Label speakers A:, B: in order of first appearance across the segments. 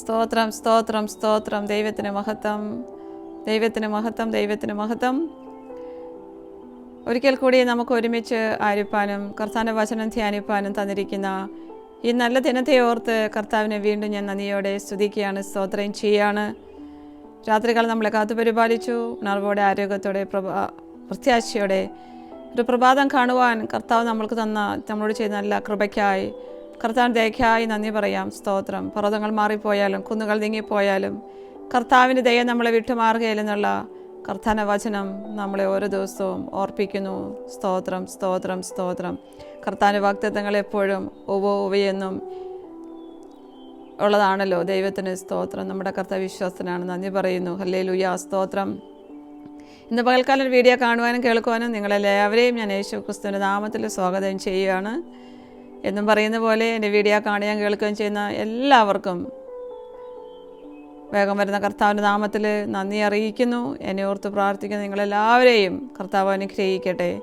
A: സ്തോത്രം സ്തോത്രം സ്തോത്രം. ദൈവത്തിന് മഹത്വം. ദൈവത്തിന് മഹത്വം ദൈവത്തിന് മഹത്വം. ഒരിക്കൽ കൂടി നമുക്ക് ഒരുമിച്ച് ആരിപ്പാനും കർത്താവിന്റെ വചനം ധ്യാനിപ്പാനും തന്നിരിക്കുന്ന ഈ നല്ല ദിനത്തെ ഓർത്ത് കർത്താവിനെ വീണ്ടും ഞാൻ നന്ദിയോടെ സ്തുതിക്കുകയാണ് സ്തോത്രം ചെയ്യാണ്. രാത്രികാലം നമ്മളെ കാത്തു പരിപാലിച്ചു. ഉണർവോടെ ആരോഗ്യത്തോടെ പ്രഭാ പ്രത്യാശയോടെ ഒരു പ്രഭാതം കാണുവാൻ കർത്താവ് നമ്മൾക്ക് തന്ന നമ്മളോട് ചെയ്ത നല്ല കൃപയ്ക്കായി കർത്താവിന് ദയക്കായി നന്ദി പറയാം. സ്തോത്രം. പർവതങ്ങൾ മാറിപ്പോയാലും കുന്നുകൾ നീങ്ങിപ്പോയാലും കർത്താവിന്റെ ദയ നമ്മളെ വിട്ടുമാറുകയില്ലെന്നുള്ള കർത്താന വചനം നമ്മളെ ഓരോ ദിവസവും ഓർപ്പിക്കുന്നു. സ്തോത്രം സ്തോത്രം സ്തോത്രം. കർത്താവിന്റെ വാക്തത്വങ്ങൾ എപ്പോഴും ഉവ ഉവയെന്നും ഉള്ളതാണല്ലോ. ദൈവത്തിന് സ്തോത്രം. നമ്മുടെ കർത്താവ് വിശ്വാസത്തിനാണ്. നന്ദി പറയുന്നു. ഹല്ലേ ലുയാ സ്തോത്രം. ഇന്ന് പകൽക്കാലം വീഡിയോ കാണുവാനും കേൾക്കുവാനും നിങ്ങളെല്ലാവരെയും ഞാൻ യേശു ക്രിസ്തുവിന്റെ നാമത്തിൽ സ്വാഗതം ചെയ്യുകയാണ്. എന്നും പറയുന്ന പോലെ എന്റെ വീഡിയോ കാണുകയും കേൾക്കുകയും ചെയ്യുന്ന എല്ലാവർക്കും വേഗം വരുന്ന കർത്താവിന്റെ നാമത്തിൽ നന്ദി അറിയിക്കുന്നു. എന്നെ ഓർത്ത് പ്രാർത്ഥിക്കുന്ന നിങ്ങളെല്ലാവരെയും കർത്താവ് അനുഗ്രഹിക്കട്ടെ.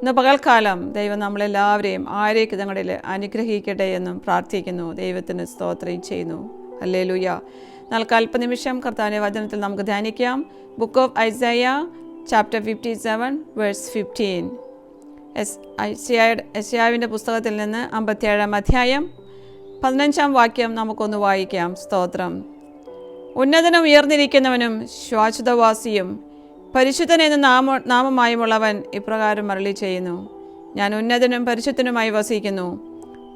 A: ഇന്ന് പകൽക്കാലം ദൈവം നമ്മളെല്ലാവരെയും ആരോഗ്യതങ്ങളിൽ അനുഗ്രഹിക്കട്ടെ എന്നും പ്രാർത്ഥിക്കുന്നു. ദൈവത്തിന് സ്തോത്രം ചെയ്യുന്നു. അല്ലേ ലൂയ എന്നാൽ അല്പനിമിഷം കർത്താവിന്റെ വചനത്തിൽ നമുക്ക് ധ്യാനിക്കാം. Book of Isaiah chapter fifty seven verse fifteen S ഐസിയായുടെ എസ്യാവിന്റെ പുസ്തകത്തിൽ നിന്ന് അമ്പത്തിയേഴാം അധ്യായം പതിനഞ്ചാം വാക്യം നമുക്കൊന്ന് വായിക്കാം. സ്തോത്രം. ഉന്നതനും ഉയർന്നിരിക്കുന്നവനും ശ്വാശ്വതവാസിയും പരിശുദ്ധൻ എന്ന നാമ നാമമായുമുള്ളവൻ ഇപ്രകാരം മരളി ചെയ്യുന്നു. ഞാൻ ഉന്നതനും പരിശുദ്ധനുമായി വസിക്കുന്നു.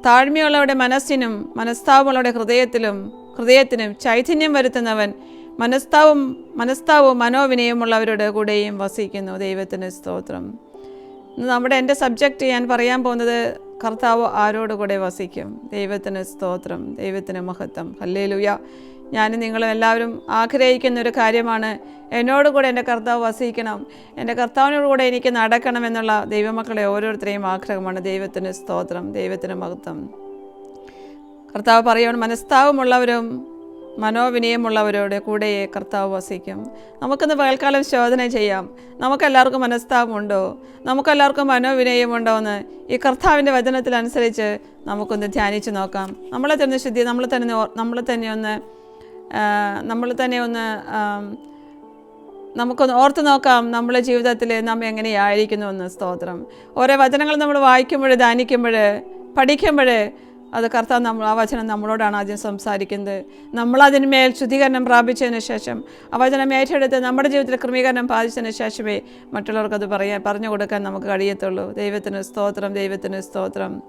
A: താഴ്മയുള്ളവരുടെ മനസ്സിനും മനസ്താവുമുള്ളവരുടെ ഹൃദയത്തിലും ഹൃദയത്തിനും ചൈതന്യം വരുത്തുന്നവൻ മനസ്താവും മനസ്താവും മനോവിനയമുള്ളവരുടെ കൂടെയും വസിക്കുന്നു. ദൈവത്തിന് സ്തോത്രം. നമ്മുടെ എന്റെ സബ്ജക്റ്റ് ഞാൻ പറയാൻ പോകുന്നത് കർത്താവ് ആരോട് കൂടെ വസിക്കും. ദൈവത്തിന് സ്തോത്രം ദൈവത്തിന് മഹത്വം. ഹല്ലേലൂയ. ഞാൻ നിങ്ങളും എല്ലാവരും ആഗ്രഹിക്കുന്ന ഒരു കാര്യമാണ് എന്നോട് കൂടെ എന്റെ കർത്താവ് വസിക്കണം. എന്റെ കർത്താവിനോട് കൂടെ എനിക്ക് നടക്കണം എന്നുള്ള ദൈവമക്കളെ ഓരോരുത്തരെയും ആഗ്രഹമാണ്. ദൈവത്തിന് സ്തോത്രം ദൈവത്തിന് മഹത്വം. കർത്താവ് പറയുവാൻ മനസ്താവമുള്ളവരും മനോവിനയമുള്ളവരോട് കൂടെ കർത്താവ് വസിക്കും. നമുക്കിന്ന് പകൽക്കാലം ശോധന ചെയ്യാം. നമുക്കെല്ലാവർക്കും മനസ്താപമുണ്ടോ? നമുക്കെല്ലാവർക്കും മനോവിനയമുണ്ടോ എന്ന് ഈ കർത്താവിന്റെ വചനത്തിനനുസരിച്ച് നമുക്കൊന്ന് ധ്യാനിച്ച് നോക്കാം. നമ്മളെ തന്നെ ശുദ്ധി നമ്മൾ തന്നെ നമ്മൾ തന്നെ ഒന്ന് നമ്മൾ തന്നെ ഒന്ന് നമുക്കൊന്ന് ഓർത്ത് നോക്കാം നമ്മുടെ ജീവിതത്തിൽ നാം എങ്ങനെയായിരിക്കുന്നു എന്ന് സ്തോത്രം. ഓരോ വചനങ്ങൾ നമ്മൾ വായിക്കുമ്പോൾ ധ്യാനിക്കുമ്പോൾ പഠിക്കുമ്പോൾ അത് കർത്താവ് നമ്മൾ ആ വചനം നമ്മളോടാണ് ആദ്യം സംസാരിക്കുന്നത്. നമ്മളതിന് അതിന്മേൽ ശുദ്ധീകരണം പ്രാപിച്ചതിന് ശേഷം ആ വചനം ഏറ്റെടുത്ത് നമ്മുടെ ജീവിതത്തിൽ ക്രമീകരണം പാലിച്ചതിന് ശേഷമേ മറ്റുള്ളവർക്കത് പറയാൻ പറഞ്ഞു കൊടുക്കാൻ നമുക്ക് കഴിയത്തുള്ളൂ. ദൈവത്തിന് സ്തോത്രം ദൈവത്തിന് സ്തോത്രം.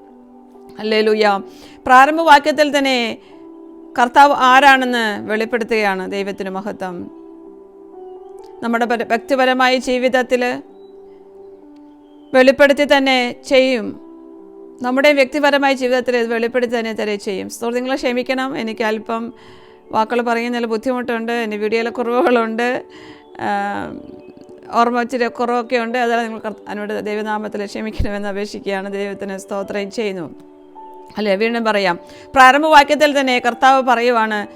A: അല്ലേ ലുയ്യ പ്രാരംഭവാക്യത്തിൽ തന്നെ കർത്താവ് ആരാണെന്ന് വെളിപ്പെടുത്തുകയാണ് ദൈവത്തിന് മഹത്വം. നമ്മുടെ വ്യക്തിപരമായ ജീവിതത്തിൽ വെളിപ്പെടുത്തി തന്നെ ചെയ്യും. നമ്മുടെ വ്യക്തിപരമായ ജീവിതത്തിൽ ഇത് വെളിപ്പെടുത്തി തന്നെ തരെ ചെയ്യും. സോ നിങ്ങൾ ക്ഷമിക്കണം. എനിക്ക് അല്പം വാക്കുകൾ പറയുന്നതിൽ ബുദ്ധിമുട്ടുണ്ട്. എന്റെ വീഡിയോയിലെ കുറവുകളുണ്ട്. ഓർമ്മ ഇച്ചിരി കുറവൊക്കെ ഉണ്ട്. അതാണ് നിങ്ങൾ അതിനോട് ദൈവനാമത്തിൽ ക്ഷമിക്കണമെന്ന് അപേക്ഷിക്കുകയാണ്. ദൈവത്തിന് സ്തോത്രം ചെയ്യുന്നു. അല്ലേ? വീണ്ടും പറയാം. പ്രാരംഭവാക്യത്തിൽ തന്നെ കർത്താവ് പറയുവാണ്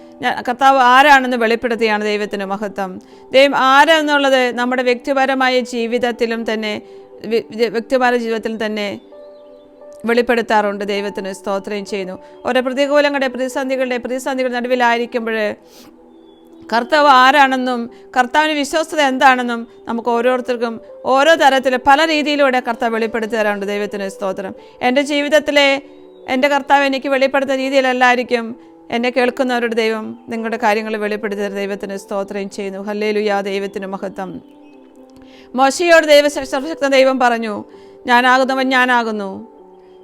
A: കർത്താവ് ആരാണെന്ന് വെളിപ്പെടുത്തിയാണ് ദൈവത്തിന് മഹത്വം. ദൈവം ആരെന്നുള്ളത് നമ്മുടെ വ്യക്തിപരമായ ജീവിതത്തിലും തന്നെ വ്യക്തിപര ജീവിതത്തിലും തന്നെ വെളിപ്പെടുത്താറുണ്ട്. ദൈവത്തിന് സ്തോത്രം ചെയ്യുന്നു. ഓരോ പ്രതികൂലങ്ങളുടെ പ്രതിസന്ധികളുടെ പ്രതിസന്ധികൾ നടുവിലായിരിക്കുമ്പോൾ കർത്താവ് ആരാണെന്നും കർത്താവിന് വിശ്വസ്തത എന്താണെന്നും നമുക്ക് ഓരോരുത്തർക്കും ഓരോ തരത്തിൽ പല രീതിയിലൂടെ കർത്താവ് വെളിപ്പെടുത്തി തരാറുണ്ട്. ദൈവത്തിന് സ്തോത്രം. എന്റെ ജീവിതത്തിലെ എന്റെ കർത്താവ് എനിക്ക് വെളിപ്പെടുത്തുന്ന രീതിയിലല്ലായിരിക്കും എന്നെ കേൾക്കുന്നവരുടെ ദൈവം നിങ്ങളുടെ കാര്യങ്ങൾ വെളിപ്പെടുത്തി തരുന്ന ദൈവത്തിന് സ്തോത്രം ചെയ്യുന്നു. ഹല്ലേലുയാ. ദൈവത്തിന് മഹത്വം. മോശയോട് ദൈവ സർവശക്ത ദൈവം പറഞ്ഞു ഞാനാകുന്നവൻ ഞാനാകുന്നു.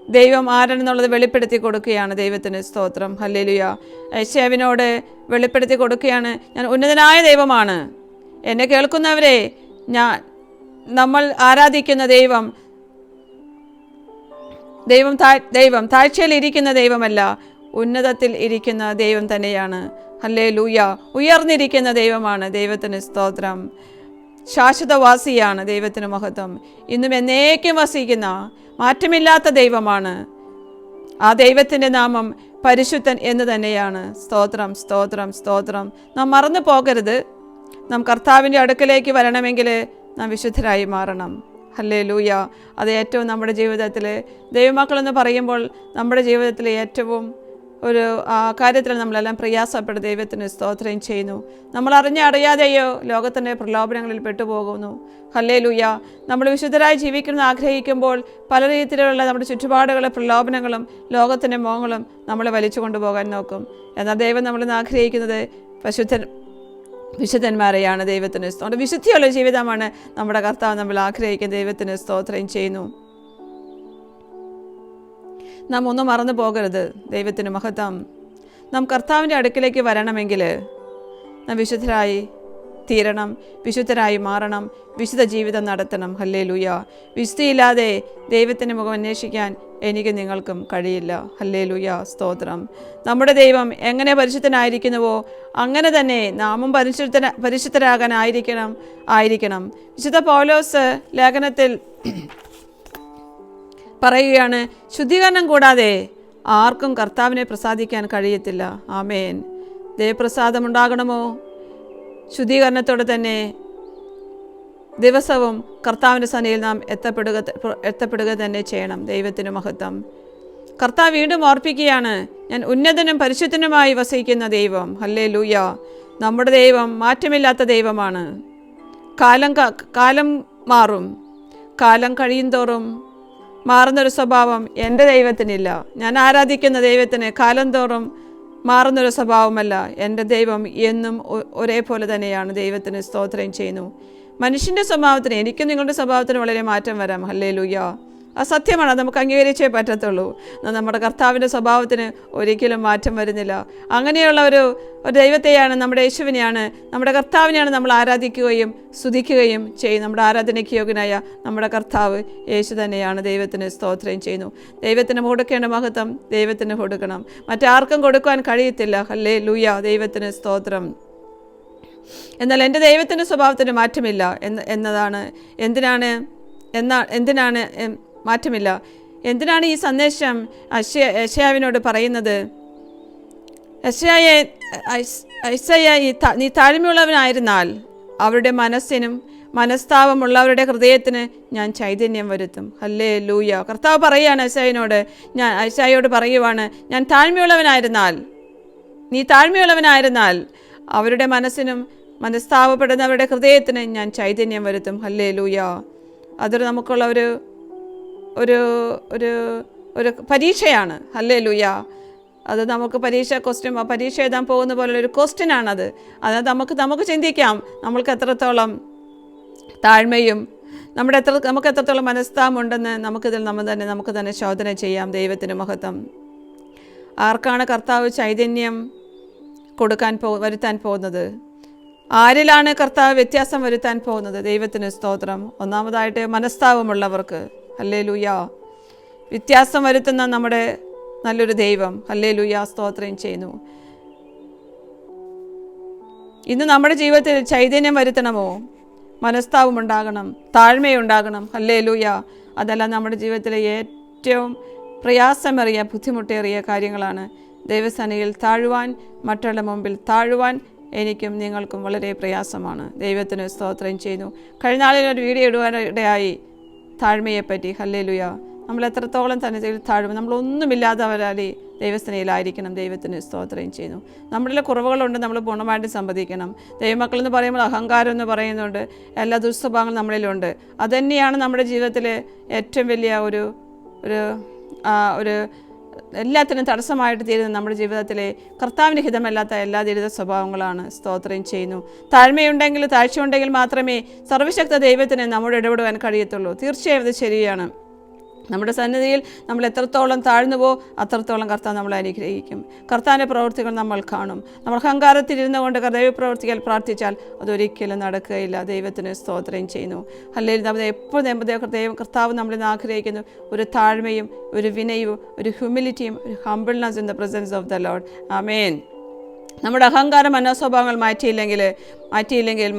A: ദൈവം ആരെന്നുള്ളത് വെളിപ്പെടുത്തി കൊടുക്കുകയാണ് ദൈവത്തിന് സ്തോത്രം. ഹല്ലേലുയ. ഐശ്യാവിനോട് വെളിപ്പെടുത്തി കൊടുക്കുകയാണ് ഞാൻ ഉന്നതനായ ദൈവമാണ്. എന്നെ കേൾക്കുന്നവരെ ഞാൻ നമ്മൾ ആരാധിക്കുന്ന ദൈവം ദൈവം താ ദൈവം താഴ്ചയിൽ ഇരിക്കുന്ന ദൈവമല്ല ഉന്നതത്തിൽ ഇരിക്കുന്ന ദൈവം തന്നെയാണ്. ഹല്ലേ ലൂയ ഉയർന്നിരിക്കുന്ന ദൈവമാണ് ദൈവത്തിന് സ്തോത്രം. ശാശ്വതവാസിയാണ് ദൈവത്തിന് മഹത്വം. ഇന്നും എന്നേക്കും വസിക്കുന്ന മാറ്റമില്ലാത്ത ദൈവമാണ്. ആ ദൈവത്തിന്റെ നാമം പരിശുദ്ധൻ എന്ന് തന്നെയാണ്. സ്തോത്രം സ്തോത്രം സ്തോത്രം. നാം മറന്നു പോകരുത്. നാം കർത്താവിന്റെ അടുക്കലേക്ക് വരണമെങ്കിൽ നാം വിശുദ്ധരായി മാറണം. ഹല്ലേ ലൂയ അത് ഏറ്റവും നമ്മുടെ ജീവിതത്തിൽ ദൈവമക്കളെന്ന് പറയുമ്പോൾ നമ്മുടെ ജീവിതത്തിലെ ഏറ്റവും ഒരു കാര്യത്തിൽ നമ്മളെല്ലാം പ്രയാസപ്പെട്ട് ദൈവത്തിന് സ്തോത്രം ചെയ്യുന്നു. നമ്മൾ അറിഞ്ഞ അറിയാതെയോ ലോകത്തിന്റെ പ്രലോഭനങ്ങളിൽ പെട്ടുപോകുന്നു. ഹല്ലേ ലൂയ നമ്മൾ വിശുദ്ധരായി ജീവിക്കണം ആഗ്രഹിക്കുമ്പോൾ പല രീതിയിലുള്ള നമ്മുടെ ചുറ്റുപാടുകളും പ്രലോഭനങ്ങളും ലോകത്തിന്റെ മോഹങ്ങളും നമ്മളെ വലിച്ചു കൊണ്ടുപോകാൻ നോക്കും. എന്നാൽ ദൈവം നമ്മളിന്ന് ആഗ്രഹിക്കുന്നത് പശുദ്ധൻ വിശുദ്ധന്മാരെയാണ് ദൈവത്തിന് സ്തോത്രം വിശുദ്ധിയുള്ള ജീവിതമാണ് നമ്മുടെ കർത്താവ് നമ്മൾ ആഗ്രഹിക്കുന്ന ദൈവത്തിന് സ്തോത്രം ചെയ്യുന്നു. നാം ഒന്നും മറന്നു പോകരുത്. ദൈവത്തിന് മഹത്വം. നാം കർത്താവിന്റെ അടുക്കിലേക്ക് വരണമെങ്കിൽ നാം വിശുദ്ധരായി തീരണം വിശുദ്ധരായി മാറണം വിശുദ്ധ ജീവിതം നടത്തണം. ഹല്ലേ ലൂയ വിശുദ്ധിയില്ലാതെ ദൈവത്തിന്റെ മുഖം അന്വേഷിക്കാൻ എനിക്ക് നിങ്ങൾക്കും കഴിയില്ല. ഹല്ലേ ലൂയ സ്തോത്രം. നമ്മുടെ ദൈവം എങ്ങനെ പരിശുദ്ധനായിരിക്കുന്നുവോ അങ്ങനെ തന്നെ നാമും പരിശുദ്ധന പരിശുദ്ധരാകാനായിരിക്കണം ആയിരിക്കണം. വിശുദ്ധ പൗലോസ് ലേഖനത്തിൽ പറയുകയാണ് ശുദ്ധീകരണം കൂടാതെ ആർക്കും കർത്താവിനെ പ്രസാദിക്കാൻ കഴിയത്തില്ല. ആമേൻ. ദൈവപ്രസാദം ഉണ്ടാകണമോ? ശുദ്ധീകരണത്തോടെ തന്നെ ദിവസവും കർത്താവിന്റെ സനയിൽ നാം എത്തപ്പെടുക എത്തപ്പെടുക തന്നെ ചെയ്യണം. ദൈവത്തിന് മഹത്വം. കർത്താവ് വീണ്ടും ഓർപ്പിക്കുകയാണ് ഞാൻ ഉന്നതനും പരിശുദ്ധനുമായി വസിക്കുന്ന ദൈവം. ഹല്ലേ ലൂയ നമ്മുടെ ദൈവം മാറ്റമില്ലാത്ത ദൈവമാണ്. കാലം കാലം മാറും. കാലം കഴിയും തോറും മാറുന്നൊരു സ്വഭാവം എന്റെ ദൈവത്തിനില്ല. ഞാൻ ആരാധിക്കുന്ന ദൈവത്തിന് കാലം തോറും മാറുന്നൊരു സ്വഭാവമല്ല എന്റെ ദൈവം എന്നും ഒരേപോലെ തന്നെയാണ് ദൈവത്തിന് സ്തോത്രം ചെയ്യുന്നു. മനുഷ്യന്റെ സ്വഭാവത്തിന് എനിക്കും നിങ്ങളുടെ സ്വഭാവത്തിന് വളരെ മാറ്റം വരാം. ഹല്ലേ ലൂയ ആ സത്യമാണ് നമുക്ക് അംഗീകരിച്ചേ പറ്റത്തുള്ളൂ. നമ്മുടെ കർത്താവിന്റെ സ്വഭാവത്തിന് ഒരിക്കലും മാറ്റം വരുന്നില്ല. അങ്ങനെയുള്ള ഒരു ഒരു ദൈവത്തെയാണ് നമ്മുടെ യേശുവിനെയാണ് നമ്മുടെ കർത്താവിനെയാണ് നമ്മൾ ആരാധിക്കുകയും സ്തുതിക്കുകയും ചെയ്യും നമ്മുടെ ആരാധനയ്ക്ക് യോഗ്യനായ നമ്മുടെ കർത്താവ് യേശു തന്നെയാണ്. ദൈവത്തിന് സ്തോത്രം ചെയ്യുന്നു. ദൈവത്തിന് കൊടുക്കേണ്ട മഹത്വം ദൈവത്തിന് കൊടുക്കണം. മറ്റാർക്കും കൊടുക്കുവാൻ കഴിയത്തില്ല. അല്ലേ ലൂയ ദൈവത്തിന് സ്തോത്രം. എന്നാൽ എന്റെ ദൈവത്തിന്റെ സ്വഭാവത്തിന് മാറ്റമില്ല എന്ന് എന്നതാണ്. എന്തിനാണ് എന്നാ എന്തിനാണ് മാറ്റമില്ല. എന്തിനാണ് ഈ സന്ദേശം അശ്യ യശയാവിനോട് പറയുന്നത്? യശയായെ ഐസയ നീ താഴ്മയുള്ളവനായിരുന്നാൽ അവരുടെ മനസ്സിനും മനസ്താപമുള്ളവരുടെ ഹൃദയത്തിന് ഞാൻ ചൈതന്യം വരുത്തും. അല്ലേ ലൂയ കർത്താവ് പറയുകയാണ് ഐസയോട് ഞാൻ ഐസയോട് പറയുവാണ് ഞാൻ താഴ്മയുള്ളവനായിരുന്നാൽ നീ താഴ്മയുള്ളവനായിരുന്നാൽ അവരുടെ മനസ്സിനും മനസ്താപപ്പെടുന്നവരുടെ ഹൃദയത്തിന് ഞാൻ ചൈതന്യം വരുത്തും. അല്ലേ ലൂയ അതൊരു നമുക്കുള്ള ഒരു ഒരു ഒരു ഒരു പരീക്ഷയാണ്. അല്ലേ ലുയ അത് നമുക്ക് പരീക്ഷ ക്വസ്റ്റ്യൻ പരീക്ഷ എഴുതാൻ പോകുന്ന പോലുള്ള ഒരു ക്വസ്റ്റ്യൻ അത് നമുക്ക് നമുക്ക് ചിന്തിക്കാം. നമ്മൾക്ക് എത്രത്തോളം താഴ്മയും നമ്മുടെ എത്ര നമുക്ക് എത്രത്തോളം മനസ്താമുണ്ടെന്ന് നമുക്കിതിൽ നമ്മൾ തന്നെ നമുക്ക് തന്നെ ശോധന ചെയ്യാം. ദൈവത്തിന് മഹത്വം. ആർക്കാണ് കർത്താവ് ചൈതന്യം കൊടുക്കാൻ പോ വരുത്താൻ പോകുന്നത്? ആരിലാണ് കർത്താവ് വ്യത്യാസം വരുത്താൻ പോകുന്നത്? ദൈവത്തിന് സ്തോത്രം. ഒന്നാമതായിട്ട് മനസ്താപമുള്ളവർക്ക്. അല്ലേ ലൂയ വ്യത്യാസം വരുത്തുന്ന നമ്മുടെ നല്ലൊരു ദൈവം. അല്ലേ ലൂയ സ്തോത്രം ചെയ്യുന്നു. ഇന്ന് നമ്മുടെ ജീവിതത്തിൽ ചൈതന്യം വരുത്തണമോ? മനസ്താപം ഉണ്ടാകണം. താഴ്മയുണ്ടാകണം. അല്ലേ ലൂയ അതല്ല നമ്മുടെ ജീവിതത്തിലെ ഏറ്റവും പ്രയാസമേറിയ ബുദ്ധിമുട്ടേറിയ കാര്യങ്ങളാണ്. ദൈവസനയിൽ താഴുവാൻ മറ്റുള്ള മുമ്പിൽ താഴുവാൻ എനിക്കും നിങ്ങൾക്കും വളരെ പ്രയാസമാണ്. ദൈവത്തിന് സ്തോത്രം ചെയ്യുന്നു. കഴിഞ്ഞ ഒരു വീഡിയോ ഇടുവാനിടയായി. താഴ്മയെപ്പറ്റി. ഹല്ലേ ലുയ നമ്മൾ എത്രത്തോളം തന്നെ ചെയ്ത് താഴ്മ നമ്മളൊന്നുമില്ലാത്തവരാലേ ദൈവസ്നേഹിലായിരിക്കണം. ദൈവത്തിന് സ്തോത്രം ചെയ്യുന്നു. നമ്മളിലെ കുറവുകളുണ്ട് നമ്മൾ പൂർണമായിട്ട് സംവദിക്കണം. ദൈവമക്കൾ എന്ന് പറയുമ്പോൾ അഹങ്കാരം എന്ന് പറയുന്നുണ്ട്. എല്ലാ ദുസ്വഭാവങ്ങളും നമ്മളിലുണ്ട്. അതുതന്നെയാണ് നമ്മുടെ ജീവിതത്തിലെ ഏറ്റവും വലിയ ഒരു ഒരു ഒരു എല്ലാത്തിനും തടസ്സമായിട്ട് തീരുന്ന നമ്മുടെ ജീവിതത്തിലെ കർത്താവിന് ഹിതമല്ലാത്ത എല്ലാ ദുരിത സ്വഭാവങ്ങളാണ് സ്തോത്രം ചെയ്യുന്നു. താഴ്മയുണ്ടെങ്കിൽ താഴ്ചയുണ്ടെങ്കിൽ മാത്രമേ സർവശക്ത ദൈവത്തിന് നമ്മോട് ഇടപെടുവാൻ കഴിയത്തുള്ളൂ. തീർച്ചയായും ഇത് ശരിയാണ്. നമ്മുടെ സന്നിധിയിൽ നമ്മൾ എത്രത്തോളം താഴ്ന്നു പോകും അത്രത്തോളം കർത്താവ് നമ്മൾ അനുഗ്രഹിക്കും. കർത്താവിന്റെ പ്രവൃത്തികൾ നമ്മൾ കാണും. നമ്മൾ അഹങ്കാരത്തിലിരുന്നു കൊണ്ട് ദൈവ പ്രവർത്തികൾ പ്രാർത്ഥിച്ചാൽ അതൊരിക്കലും നടക്കുകയില്ല. ദൈവത്തിന് സ്തോത്രം ചെയ്യുന്നു. അല്ലെങ്കിൽ നമ്മൾ എപ്പോഴും ദൈവം കർത്താവ് നിന്ന് ആഗ്രഹിക്കുന്നു. ഒരു താഴ്മയും ഒരു വിനയവും ഒരു ഹ്യൂമിലിറ്റിയും ഒരു humbleness in the presence of the lord ആമേൻ നമ്മുടെ അഹങ്കാര മനോസ്വഭാവങ്ങൾ മാറ്റിയില്ലെങ്കിൽ മാറ്റിയില്ലെങ്കിൽ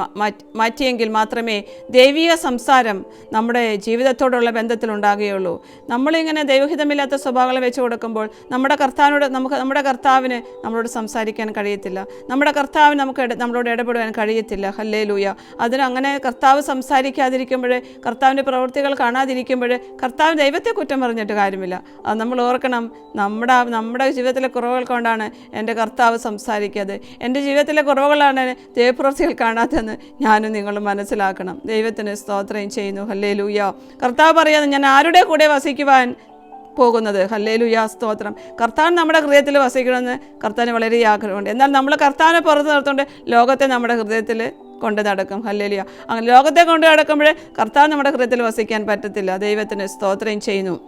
A: മാറ്റിയെങ്കിൽ മാത്രമേ ദൈവിക സംസാരം നമ്മുടെ ജീവിതത്തോടുള്ള ബന്ധത്തിലുണ്ടാകുകയുള്ളൂ നമ്മളിങ്ങനെ ദൈവഹിതമില്ലാത്ത സ്വഭാവങ്ങൾ വെച്ച് കൊടുക്കുമ്പോൾ നമ്മുടെ കർത്താവിനോട് നമുക്ക് നമ്മുടെ കർത്താവിന് നമ്മളോട് സംസാരിക്കാൻ കഴിയത്തില്ല. നമ്മുടെ കർത്താവിന് നമുക്ക് നമ്മളോട് ഇടപെടുവാൻ കഴിയത്തില്ല. ഹല്ലേ ലൂയ അതിന് അങ്ങനെ കർത്താവ് സംസാരിക്കാതിരിക്കുമ്പോൾ കർത്താവിന്റെ പ്രവൃത്തികൾ കാണാതിരിക്കുമ്പോൾ കർത്താവ് ദൈവത്തെ കുറ്റം പറഞ്ഞിട്ട് കാര്യമില്ല. അത് നമ്മൾ ഓർക്കണം. നമ്മുടെ നമ്മുടെ ജീവിതത്തിലെ കുറവുകൾ കൊണ്ടാണ് എന്റെ കർത്താവ് സംസാരിക്കാതെ എന്റെ ജീവിതത്തിലെ കുറവുകളാണ് ദൈവപ്രവൃത്തികൾ കാണാത്തതെന്ന് ഞാനും നിങ്ങളും മനസ്സിലാക്കണം. ദൈവത്തിന് സ്തോത്രം ചെയ്യുന്നു. ഹല്ലേ ലൂയ കർത്താവ് പറയാതെ ഞാൻ ആരുടെ കൂടെ വസിക്കുവാൻ പോകുന്നത്? ഹല്ലേലുയാ സ്തോത്രം. കർത്താവ് നമ്മുടെ ഹൃദയത്തിൽ വസിക്കണമെന്ന് കർത്താന് വളരെ ആഗ്രഹമുണ്ട്. എന്നാൽ നമ്മൾ കർത്താവിനെ പുറത്ത് നിർത്തുകൊണ്ട് ലോകത്തെ നമ്മുടെ ഹൃദയത്തിൽ കൊണ്ട് നടക്കും. ഹല്ലേലിയ. അങ്ങനെ ലോകത്തെ കൊണ്ട് നടക്കുമ്പോൾ കർത്താവ് നമ്മുടെ ഹൃദയത്തിൽ വസിക്കാൻ പറ്റത്തില്ല. ദൈവത്തിന് സ്തോത്രം ചെയ്യുന്നു.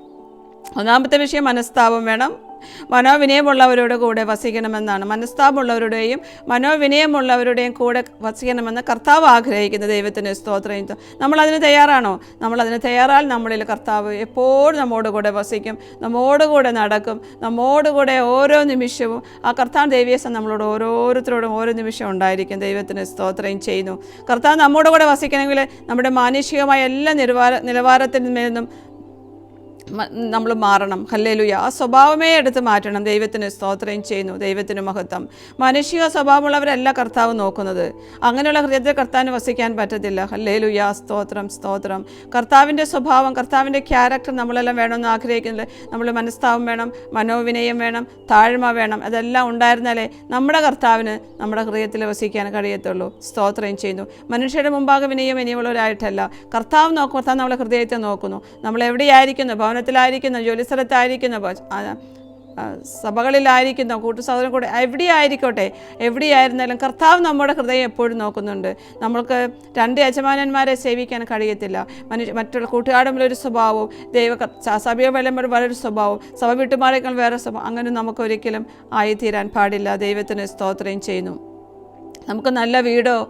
A: ഒന്നാമത്തെ വിഷയം മനസ്താപം വേണം. മനോവിനയമുള്ളവരുടെ കൂടെ വസിക്കണമെന്നാണ്. മനസ്താപമുള്ളവരുടെയും മനോവിനയമുള്ളവരുടെയും കൂടെ വസിക്കണമെന്ന് കർത്താവ് ആഗ്രഹിക്കുന്ന. ദൈവത്തിന് സ്തോത്രം. നമ്മളതിന് തയ്യാറാണോ? നമ്മൾ അതിന് തയ്യാറാൽ നമ്മളിൽ കർത്താവ് എപ്പോഴും നമ്മോട് കൂടെ വസിക്കും. നമ്മോട് കൂടെ നടക്കും. നമ്മോട് കൂടെ ഓരോ നിമിഷവും ആ കർത്താവ് ദൈവീസം നമ്മളോട് ഓരോരുത്തരോടും ഓരോ നിമിഷം ഉണ്ടായിരിക്കും. ദൈവത്തിന് സ്തോത്രം ചെയ്യുന്നു. കർത്താവ് നമ്മോട് കൂടെ വസിക്കണമെങ്കിൽ നമ്മുടെ മാനുഷികമായ എല്ലാ നിലവാര നിലവാരത്തിൽ നിന്നും നമ്മൾ മാറണം. ഹല്ലേലൂയ. ആ സ്വഭാവമേ എടുത്ത് മാറ്റണം. ദൈവത്തിന് സ്തോത്രം ചെയ്യുന്നു. ദൈവത്തിന് മഹത്വം. മനുഷ്യ സ്വഭാവമുള്ളവരല്ല കർത്താവ് നോക്കുന്നത്. അങ്ങനെയുള്ള ഹൃദയത്തെ കർത്താവിന് വസിക്കാൻ പറ്റത്തില്ല. ഹല്ലേലൂയ. സ്തോത്രം സ്തോത്രം. കർത്താവിന്റെ സ്വഭാവം കർത്താവിന്റെ ക്യാരക്ടർ നമ്മളെല്ലാം വേണമെന്ന് ആഗ്രഹിക്കുന്നത്. നമ്മൾ മനസ്താവം വേണം മനോവിനയം വേണം താഴ്മ വേണം. അതെല്ലാം ഉണ്ടായിരുന്നാലേ നമ്മുടെ കർത്താവിന് നമ്മുടെ ഹൃദയത്തിൽ വസിക്കാൻ കഴിയത്തുള്ളൂ. സ്തോത്രം ചെയ്യുന്നു. മനുഷ്യരുടെ മുമ്പാകെ വിനയം ഇനിയുള്ളവരായിട്ടല്ല. കർത്താവ് നോക്കും കർത്താവ് നമ്മളെ ഹൃദയത്തെ നോക്കുന്നു. നമ്മൾ എവിടെയായിരിക്കുന്നു ഭവനത്തിലായിരിക്കുന്നു ജോലിസ്ഥലത്തായിരിക്കുന്ന സഭകളിലായിരിക്കുന്ന ആ, ആ, സഭകളിലായിരിക്കുന്നു കൂട്ടു സഹോദരൻ കൂടെ എവിടെയായിരിക്കോട്ടെ എവിടെയായിരുന്നാലും കർത്താവ് നമ്മുടെ ഹൃദയം എപ്പോഴും നോക്കുന്നുണ്ട്. നമ്മൾക്ക് രണ്ട് യജമാനന്മാരെ സേവിക്കാൻ കഴിയത്തില്ല. മനുഷ്യ മറ്റുള്ള കൂട്ടുകാടുമ്പോൾ ഒരു സ്വഭാവവും ദൈവ സഭയെ വരുമ്പോൾ വേറൊരു സ്വഭാവം സഭ വിട്ടുമാറിയാൽ വേറെ സ്വഭാവം അങ്ങനെ നമുക്ക് ഒരിക്കലും ആയിത്തീരാൻ പാടില്ല. ദൈവത്തിന് സ്തോത്രം ചെയ്യുന്നു. നമുക്ക് നല്ല വീടോ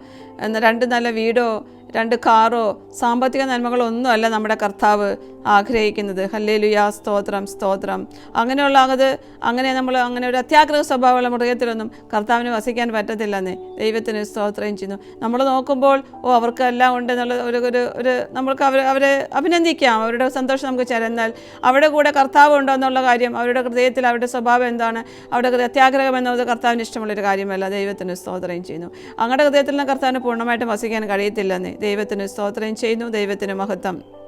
A: രണ്ട് നല്ല വീടോ രണ്ട് കാറോ സാമ്പത്തിക നന്മകളോ ഒന്നുമല്ല നമ്മുടെ കർത്താവ് ആഗ്രഹിക്കുന്നത്. ഹല്ലേലുയാ സ്തോത്രം സ്തോത്രം. അങ്ങനെയുള്ള അത് അങ്ങനെ നമ്മൾ അങ്ങനെ ഒരു അത്യാഗ്രഹ സ്വഭാവമുള്ള മൃഗത്തിലൊന്നും കർത്താവിന് വസിക്കാൻ പറ്റത്തില്ലെന്നേ ദൈവത്തിന് സ്തോത്രം ചെയ്യുന്നു. നമ്മൾ നോക്കുമ്പോൾ ഓ അവർക്ക് എല്ലാം ഉണ്ട് എന്നുള്ള ഒരു ഒരു ഒരു നമ്മൾക്ക് അവർ അവരെ അഭിനന്ദിക്കാം. അവരുടെ സന്തോഷം നമുക്ക് ചേരുന്നാൽ അവരുടെ കൂടെ കർത്താവ് ഉണ്ടോ എന്നുള്ള കാര്യം അവരുടെ ഹൃദയത്തിൽ അവരുടെ സ്വഭാവം എന്താണ് അവരുടെ അത്യാഗ്രഹം എന്നത് കർത്താവിന് ഇഷ്ടമുള്ളൊരു കാര്യമല്ല ദൈവത്തിന് സ്തോത്രം ചെയ്യുന്നു. അങ്ങയുടെ ഹൃദയത്തിൽ നിന്ന് കർത്താവിന് പൂർണമായിട്ടും വസിക്കാൻ കഴിയത്തില്ലെന്നേ ദൈവത്തിന് സ്തോത്രം ചെയ്യുന്നു. ദൈവത്തിന് മഹത്വം.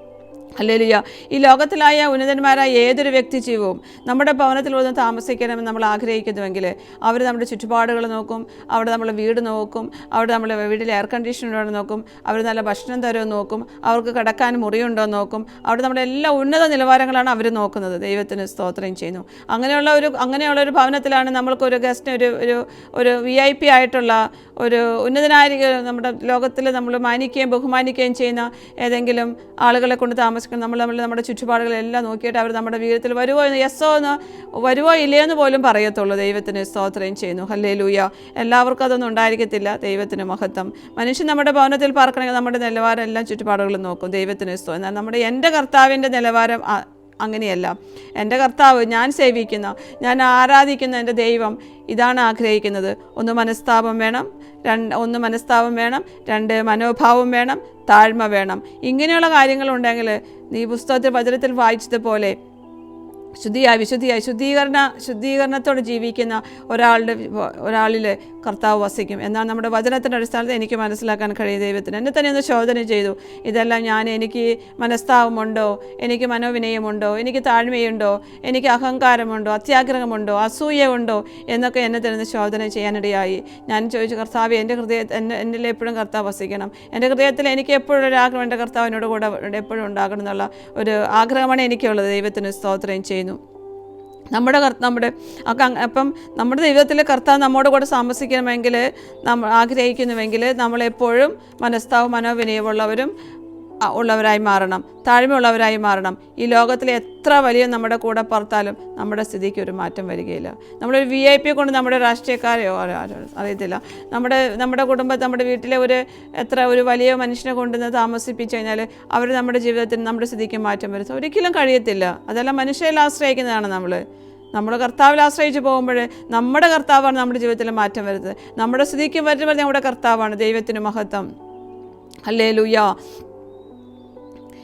A: അല്ലേലുയ ഈ ലോകത്തിലായ ഉന്നതന്മാരായ ഏതൊരു വ്യക്തി ജീവവും നമ്മുടെ ഭവനത്തിൽ വന്ന് താമസിക്കണമെന്ന് നമ്മൾ ആഗ്രഹിക്കുന്നുവെങ്കിൽ അവർ നമ്മുടെ ചുറ്റുപാടുകൾ നോക്കും അവിടെ നമ്മൾ വീട് നോക്കും അവിടെ നമ്മൾ വീട്ടിൽ എയർ കണ്ടീഷൻ ഉണ്ടോ നോക്കും അവർ നല്ല ഭക്ഷണം തരുമോ നോക്കും അവർക്ക് കിടക്കാൻ മുറിയുണ്ടോ നോക്കും അവിടെ നമ്മുടെ എല്ലാ ഉന്നത നിലവാരങ്ങളാണ് അവർ നോക്കുന്നത്. ദൈവത്തിന് സ്തോത്രം ചെയ്യുന്നു. അങ്ങനെയുള്ള ഒരു അങ്ങനെയുള്ള ഒരു ഭവനത്തിലാണ് നമ്മൾക്ക് ഒരു ഗസ്റ്റിന് ഒരു ഒരു ഒരു വി ഐ പി ആയിട്ടുള്ള ഒരു ഉന്നതനായ നമ്മുടെ ലോകത്തിൽ നമ്മൾ മാനിക്കുകയും ബഹുമാനിക്കുകയും ചെയ്യുന്ന ഏതെങ്കിലും ആളുകളെ കൊണ്ട് താമസിക്കണം നമ്മൾ നമ്മൾ നമ്മുടെ ചുറ്റുപാടുകളെല്ലാം നോക്കിയിട്ട് അവർ നമ്മുടെ വീരത്തിൽ വരുമോ എന്ന് യെസ്സോ എന്ന് വരുമോ ഇല്ലയോ എന്ന് പോലും പറയത്തുള്ളൂ. ദൈവത്തിന് സ്തോത്രം ചെയ്യുന്നു. ഹല്ലേ ലൂയ എല്ലാവർക്കും അതൊന്നും ഉണ്ടായിരിക്കത്തില്ല. ദൈവത്തിന് മഹത്വം. മനുഷ്യൻ നമ്മുടെ ഭവനത്തിൽ പാർക്കണമെങ്കിൽ നമ്മുടെ നിലവാരം എല്ലാം ചുറ്റുപാടുകളും നോക്കും. ദൈവത്തിന് സ്തോ എന്നാൽ നമ്മുടെ എന്റെ കർത്താവിന്റെ നിലവാരം അങ്ങനെയല്ല. എന്റെ കർത്താവ് ഞാൻ സേവിക്കുന്ന. ഞാൻ ആരാധിക്കുന്ന എന്റെ ദൈവം. ഇതാണ് ആഗ്രഹിക്കുന്നത്. ഒന്ന് മനസ്താപം വേണം. രണ്ട് ഒന്ന് മനസ്താപം വേണം. രണ്ട് മനോഭാവം വേണം. താഴ്മ വേണം. ഇങ്ങനെയുള്ള കാര്യങ്ങളുണ്ടെങ്കിൽ നീ പുസ്തകത്തിൽ വചനത്തിൽ വായിച്ചതുപോലെ ശുദ്ധിയായി വിശുദ്ധിയായി ശുദ്ധീകരണ ശുദ്ധീകരണത്തോടെ ജീവിക്കുന്ന ഒരാളുടെ ഒരാളിൽ കർത്താവ് വസിക്കും. എന്നാണ് നമ്മുടെ വചനത്തിന്റെ അടിസ്ഥാനത്തിൽ എനിക്ക് മനസ്സിലാക്കാൻ കഴിയും ദൈവത്തിന്. എന്നെ തന്നെ ഒന്ന് ശോധന ചെയ്തു. ഇതെല്ലാം ഞാൻ എനിക്ക് മനസ്താവമുണ്ടോ? എനിക്ക് മനോവിനയമുണ്ടോ? എനിക്ക് താഴ്മയുണ്ടോ? എനിക്ക് അഹങ്കാരമുണ്ടോ? അത്യാഗ്രഹമുണ്ടോ? അസൂയമുണ്ടോ എന്നൊക്കെ എന്നെ തന്നെ ശോധന ചെയ്യാനിടയായി. ഞാൻ ചോദിച്ചു കർത്താവ് എന്റെ ഹൃദയ എന്നെ എന്നിൽ എപ്പോഴും കർത്താവ് വസിക്കണം. എന്റെ ഹൃദയത്തിൽ എനിക്ക് എപ്പോഴും ഒരു ആഗ്രഹം എന്റെ കർത്താവിനോട് കൂടെ എപ്പോഴും ഉണ്ടാകണം എന്നുള്ള ഒരു ആഗ്രഹമാണ് എനിക്കുള്ളത്. ദൈവത്തിന് സ്തോത്രം ചെയ്യുന്നു. നമ്മുടെ നമ്മുടെ അപ്പം നമ്മുടെ ദൈവത്തിലെ കർത്താവ് നമ്മോട് കൂടെ താമസിക്കണമെങ്കിൽ നമ്മൾ ആഗ്രഹിക്കുന്നുവെങ്കിൽ നമ്മളെപ്പോഴും മനസ്താവും മനോവിനയമുള്ളവരും ഉള്ളവരായി മാറണം. താഴ്മയുള്ളവരായി മാറണം. ഈ ലോകത്തിലെ എത്ര വലിയ നമ്മുടെ കൂടെ പുറത്താലും നമ്മുടെ സ്ഥിതിക്ക് ഒരു മാറ്റം വരികയില്ല. നമ്മളൊരു വി ഐ പി കൊണ്ട് നമ്മുടെ രാഷ്ട്രീയക്കാരെയോ അറിയത്തില്ല. നമ്മുടെ നമ്മുടെ കുടുംബത്തെ നമ്മുടെ വീട്ടിലെ ഒരു എത്ര ഒരു വലിയ മനുഷ്യനെ കൊണ്ടുവന്ന് താമസിപ്പിച്ചു കഴിഞ്ഞാൽ അവർ നമ്മുടെ ജീവിതത്തിന് നമ്മുടെ സ്ഥിതിക്ക് മാറ്റം വരും ഒരിക്കലും കഴിയത്തില്ല. അതെല്ലാം മനുഷ്യരിൽ ആശ്രയിക്കുന്നതാണ് നമ്മൾ നമ്മൾ കർത്താവിൽ ആശ്രയിച്ച് പോകുമ്പോൾ നമ്മുടെ കർത്താവാണ് നമ്മുടെ ജീവിതത്തിൽ മാറ്റം വരുന്നത്. നമ്മുടെ സ്ഥിതിക്ക് വരുമ്പോൾ നമ്മുടെ കർത്താവാണ്. ദൈവത്തിന് മഹത്വം. അല്ലേ ലുയ്യ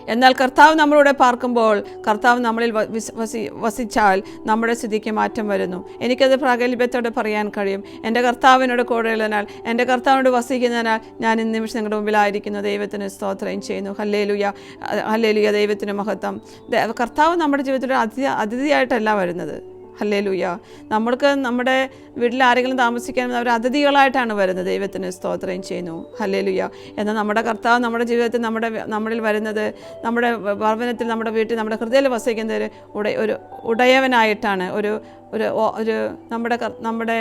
A: എന്നാൽ കർത്താവ് നമ്മളോട് പാർക്കുമ്പോൾ കർത്താവ് നമ്മളിൽ വസി വസിച്ചാൽ നമ്മുടെ സ്ഥിതിക്ക് മാറ്റം വരുന്നു. എനിക്കത് പ്രാഗൽഭ്യത്തോടെ പറയാൻ കഴിയും. എന്റെ കർത്താവിനോട് കൂടെയുള്ളതിനാൽ എന്റെ കർത്താവിനോട് വസിക്കുന്നതിനാൽ ഞാൻ ഇന്ന് നിമിഷം നിങ്ങളുടെ മുമ്പിലായിരിക്കുന്നു. ദൈവത്തിന് സ്തോത്രം ചെയ്യുന്നു. ഹല്ലേലുയ. ഹല്ലേലുയ ദൈവത്തിന് മഹത്വം. കർത്താവ് നമ്മുടെ ജീവിതത്തിൽ അതിഥി അതിഥിയായിട്ടല്ല വരുന്നത്. ഹല്ലേലൂയ. നമ്മൾക്ക് നമ്മുടെ വീട്ടിൽ ആരെങ്കിലും താമസിക്കാൻ അവർ അതിഥികളായിട്ടാണ് വരുന്നത്. ദൈവത്തിന് സ്തോത്രം ചെയ്യുന്നു. ഹല്ലേലൂയ. എന്നാൽ നമ്മുടെ കർത്താവ് നമ്മുടെ ജീവിതത്തിൽ നമ്മുടെ നമ്മളിൽ വരുന്നത് നമ്മുടെ ഭവനത്തിൽ നമ്മുടെ വീട്ടിൽ നമ്മുടെ ഹൃദയത്തിൽ വസിക്കുന്നത് ഒരു ഉട ഒരു ഉടയവനായിട്ടാണ്. ഒരു ഒരു ഒരു നമ്മുടെ നമ്മുടെ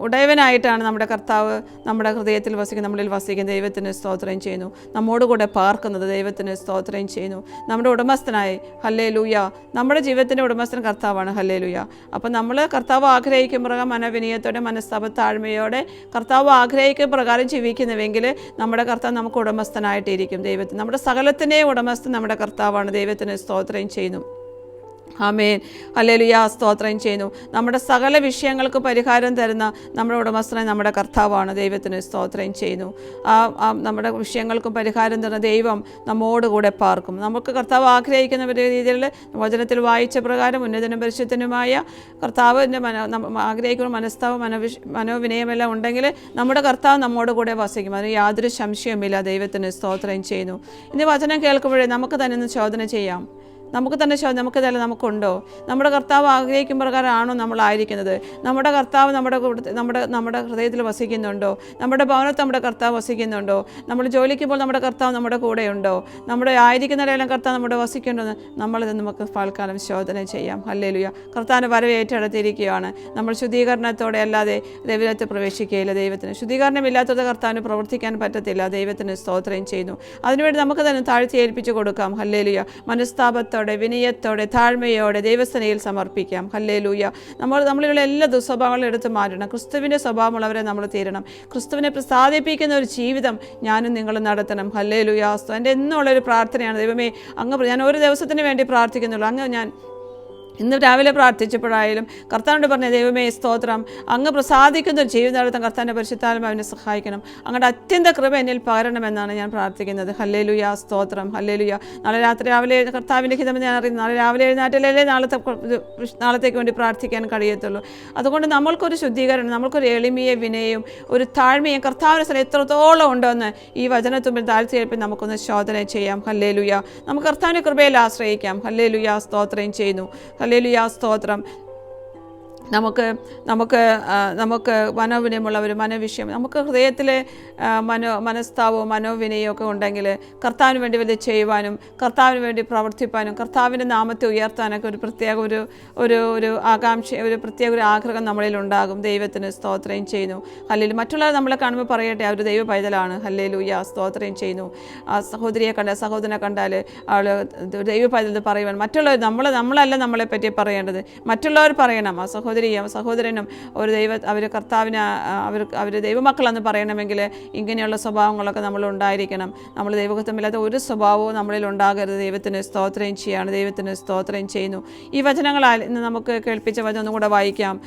A: ഉടയവനായിട്ടാണ് നമ്മുടെ കർത്താവ് നമ്മുടെ ഹൃദയത്തിൽ വസിക്കുന്ന നമ്മളിൽ വസിക്കുന്ന ദൈവത്തിന് സ്തോത്രം ചെയ്യുന്നു. നമ്മോടുകൂടെ പാർക്കുന്നത് ദൈവത്തിന് സ്തോത്രം ചെയ്യുന്നു. നമ്മുടെ ഉടമസ്ഥനായി ഹല്ലേ ലൂയ നമ്മുടെ ജീവിതത്തിന്റെ ഉടമസ്ഥൻ കർത്താവാണ് ഹല്ലേ ലൂയ അപ്പം നമ്മൾ കർത്താവ് ആഗ്രഹിക്കും പ്രകാരം മനവിനയത്തോടെ മനസ്താപത്താഴ്മയോടെ കർത്താവ് ആഗ്രഹിക്കും പ്രകാരം ജീവിക്കുന്നുവെങ്കിൽ നമ്മുടെ കർത്താവ് നമുക്ക് ഉടമസ്ഥനായിട്ടിരിക്കും ദൈവത്തിന്. നമ്മുടെ സകലത്തിന്റെയും ഉടമസ്ഥൻ നമ്മുടെ കർത്താവാണ് ദൈവത്തിന് സ്തോത്രം ചെയ്യുന്നു. ആമേൻ. ഹല്ലേലൂയ സ്തോത്രം ചെയ്യുന്നു. നമ്മുടെ സകല വിഷയങ്ങൾക്ക് പരിഹാരം തരുന്ന നമ്മുടെ ഉടമസ്ഥനെ നമ്മുടെ കർത്താവാണ്. ദൈവത്തിന് സ്തോത്രം ചെയ്യുന്നു. ആ നമ്മുടെ വിഷയങ്ങൾക്കും പരിഹാരം തരുന്ന ദൈവം നമ്മോടുകൂടെ പാർക്കും. നമുക്ക് കർത്താവ് ആഗ്രഹിക്കുന്ന രീതിയിൽ വചനത്തിൽ വായിച്ച പ്രകാരം ഉന്നതനും പരിശുദ്ധനുമായ കർത്താവിന്റെ മന ആഗ്രഹിക്കുന്ന മനസ്താവ് മനോവിഷ് മനോവിനയമെല്ലാം ഉണ്ടെങ്കിൽ നമ്മുടെ കർത്താവ് നമ്മോട് കൂടെ വസിക്കും. അതിന് യാതൊരു സംശയവുമില്ല. ദൈവത്തിന് സ്തോത്രം ചെയ്യുന്നു. ഇന്ന് വചനം കേൾക്കുമ്പോഴേ നമുക്ക് തന്നെ ഒന്ന് ചോദന ചെയ്യാം. നമുക്ക് തന്നെ ശോ നമുക്ക് തന്നെ നമുക്കുണ്ടോ? നമ്മുടെ കർത്താവ് ആഗ്രഹിക്കും പ്രകാരമാണോ നമ്മളായിരിക്കുന്നത്? നമ്മുടെ കർത്താവ് നമ്മുടെ നമ്മുടെ നമ്മുടെ ഹൃദയത്തിൽ വസിക്കുന്നുണ്ടോ? നമ്മുടെ ഭവനത്തിൽ നമ്മുടെ കർത്താവ് വസിക്കുന്നുണ്ടോ? നമ്മൾ ജോലിക്ക് പോൽ നമ്മുടെ കർത്താവ് നമ്മുടെ കൂടെയുണ്ടോ? നമ്മുടെ ആയിരിക്കുന്നിടയിലും കർത്താവ് നമ്മുടെ വസിക്കുന്നുണ്ടോ നമ്മളിത് നമുക്ക് പാൽക്കാലം ശോധന ചെയ്യാം. ഹല്ലേലൂയ. കർത്താവിന്റെ വരവ് ഏറ്റെടുത്തിരിക്കുകയാണ്. നമ്മൾ ശുദ്ധീകരണത്തോടെ അല്ലാതെ ദൈവത്തെ പ്രവേശിക്കുകയില്ല. ദൈവത്തിന് ശുദ്ധീകരണമില്ലാത്തത് കർത്താവിന് പ്രവർത്തിക്കാൻ പറ്റത്തില്ല. ദൈവത്തിന് സ്തോത്രം ചെയ്യുന്നു. അതിനുവേണ്ടി നമുക്ക് തന്നെ താഴ്ത്തി ഏൽപ്പിച്ചു കൊടുക്കാം. ഹല്ലേലൂയ. മനസ്താപത്തോടെ വിനയത്തോടെ താഴ്മയോടെ ദൈവസനയിൽ സമർപ്പിക്കാം. ഹല്ലേലൂയ. നമ്മൾ നമ്മളിലുള്ള എല്ലാ ദുസ്വഭാവങ്ങളും എടുത്ത് മാറ്റണം. ക്രിസ്തുവിന്റെ സ്വഭാവമുള്ളവരെ നമ്മൾ തീരണം. ക്രിസ്തുവിനെ പ്രസാദിപ്പിക്കുന്ന ഒരു ജീവിതം ഞാനും നിങ്ങളും നടത്തണം. ഹല്ലേലൂയ. സ്തോ എന്റെ എന്നുള്ളൊരു പ്രാർത്ഥനയാണ്. ദൈവമേ അങ്ങ് ഞാൻ ഒരു ദിവസത്തിന് വേണ്ടി പ്രാർത്ഥിക്കുന്നുള്ളൂ. അങ്ങ് ഞാൻ ഇന്ന് രാവിലെ പ്രാർത്ഥിച്ചപ്പോഴായാലും കർത്താവിന്റെ പറഞ്ഞ ദൈവമേ സ്തോത്രം. അങ്ങ് പ്രസാദിക്കുന്ന ഒരു ജീവിതം നടത്താൻ കർത്താവിന്റെ പരിശുദ്ധാത്മാവിനെ സഹായിക്കണം. അങ്ങയുടെ അത്യന്ത കൃപ എന്നിൽ പകരണമെന്നാണ് ഞാൻ പ്രാർത്ഥിക്കുന്നത്. ഹല്ലേലുയ സ്തോത്രം. ഹല്ലേലുയ. നാളെ രാത്രി രാവിലെ കർത്താവിന്റെ ഹിതം ഞാൻ അറിയുന്നു. നാളെ രാവിലെ എഴുന്നേറ്റല്ലേ നാളത്തെ നാളത്തേക്ക് വേണ്ടി പ്രാർത്ഥിക്കാൻ കഴിയത്തുള്ളൂ. അതുകൊണ്ട് നമ്മൾക്കൊരു ശുദ്ധീകരണം നമ്മൾക്കൊരു എളിമയെ വിനയും ഒരു താഴ്മയും കർത്താവിന്റെ സ്ഥലം എത്രത്തോളം ഉണ്ടോയെന്ന് ഈ വചനത്തുമ്പിൽ താഴ്ത്തിയേൽപ്പിൽ നമുക്കൊന്ന് ശോധന ചെയ്യാം. ഹല്ലേലുയ. നമുക്ക് കർത്താവിന്റെ കൃപയിൽ ആശ്രയിക്കാം. ഹല്ലേലുയ. സ്തോത്രം ചെയ്യുന്നു. ഹല്ലേലുയ സ്തോത്രം. നമുക്ക് നമുക്ക് നമുക്ക് മനോവിനയമുള്ള ഒരു മനോവിഷയം നമുക്ക് ഹൃദയത്തിലെ മനോ മനസ്താവോ മനോവിനയവും ഒക്കെ ഉണ്ടെങ്കിൽ കർത്താവിന് വേണ്ടി വലിയ ചെയ്യുവാനും കർത്താവിന് വേണ്ടി പ്രവർത്തിപ്പാനും കർത്താവിന്റെ നാമത്തെ ഉയർത്താനൊക്കെ ഒരു പ്രത്യേക ഒരു ഒരു ഒരു ആകാംക്ഷ ഒരു പ്രത്യേക ഒരു ആഗ്രഹം നമ്മളിൽ ഉണ്ടാകും. ദൈവത്തിന് സ്തോത്രം ചെയ്യുന്നു. അല്ലെങ്കിൽ മറ്റുള്ളവർ നമ്മളെ കാണുമ്പോൾ പറയട്ടെ അവർ ദൈവ പൈതലാണ്. ഹല്ലേലൂയ സ്തോത്രം ചെയ്യുന്നു. ആ സഹോദരിയെ കണ്ട സഹോദരനെ കണ്ടാൽ അവൾ ദൈവ പൈതൽ പറയുവാൻ മറ്റുള്ളവർ നമ്മൾ നമ്മളല്ല നമ്മളെ പറ്റി പറയേണ്ടത്. മറ്റുള്ളവർ പറയണം. ആ സഹോദരിയും സഹോദരനും ഒരു ദൈവ അവർ കർത്താവിന് അവർ അവർ ദൈവമക്കളെന്ന് പറയണമെങ്കിൽ ഇങ്ങനെയുള്ള സ്വഭാവങ്ങളൊക്കെ നമ്മൾ ഉണ്ടായിരിക്കണം. നമ്മൾ ദൈവത്വമില്ലാത്ത ഒരു സ്വഭാവവും നമ്മളിൽ ഉണ്ടാകരുത്. ദൈവത്തിന് സ്തോത്രം ചെയ്യാണ്. ദൈവത്തിന് സ്തോത്രം ചെയ്യുന്നു. ഈ വചനങ്ങളാൽ ഇന്ന് നമുക്ക് കേൾപ്പിച്ച വചനം ഒന്നും കൂടെ വായിക്കാം.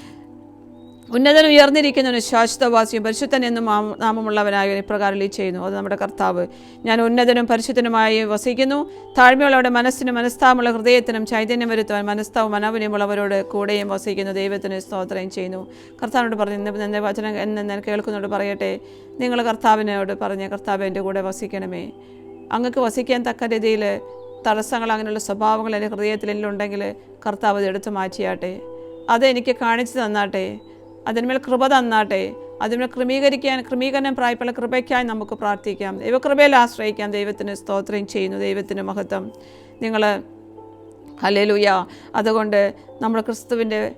A: ഉന്നതൻ ഉയർന്നിരിക്കുന്നവന് ശാശ്വതവാസിയും പരിശുദ്ധൻ എന്നും നാമമുള്ളവനായി ഇപ്രകാരം ലീ ചെയ്യുന്നു. അത് നമ്മുടെ കർത്താവ് ഞാൻ ഉന്നതനും പരിശുദ്ധനുമായി വസിക്കുന്നു. താഴ്മയുള്ളവരുടെ മനസ്സിനും മനസ്താമുള്ള ഹൃദയത്തിനും ചൈതന്യം വരുത്തുവാൻ മനസ്താവും മനോവിനയമുള്ളവരോട് കൂടെയും വസിക്കുന്നു. ദൈവത്തിന് സ്തോത്രം ചെയ്യുന്നു. കർത്താവിനോട് പറഞ്ഞു എന്നെ വചനം എന്ന് ഞാൻ കേൾക്കുന്നതോട് പറയട്ടെ. നിങ്ങൾ കർത്താവിനോട് പറഞ്ഞ കർത്താവ് എന്റെ കൂടെ വസിക്കണമേ. അങ്ങക്ക് വസിക്കാൻ തക്ക രീതിയിൽ തടസ്സങ്ങൾ അങ്ങനെയുള്ള സ്വഭാവങ്ങൾ എന്റെ ഹൃദയത്തിൽ ഉണ്ടെങ്കിൽ കർത്താവ് അത് എടുത്തു മാറ്റിയാട്ടെ. അത് എനിക്ക് കാണിച്ചു തന്നാട്ടെ. അതിന്മേൽ കൃപ തന്നാട്ടെ. അതിന്മേൽ ക്രമീകരിക്കാൻ ക്രമീകരണം പ്രായപ്പുള്ള കൃപയ്ക്കായി നമുക്ക് പ്രാർത്ഥിക്കാം. ദൈവകൃപയിൽ ആശ്രയിക്കാം. ദൈവത്തിന് സ്തോത്രം ചെയ്യുന്നു. ദൈവത്തിന് മഹത്വം. നിങ്ങൾ ഹലേലുയ അതുകൊണ്ട് നമ്മൾ ക്രിസ്തുവിന്റെ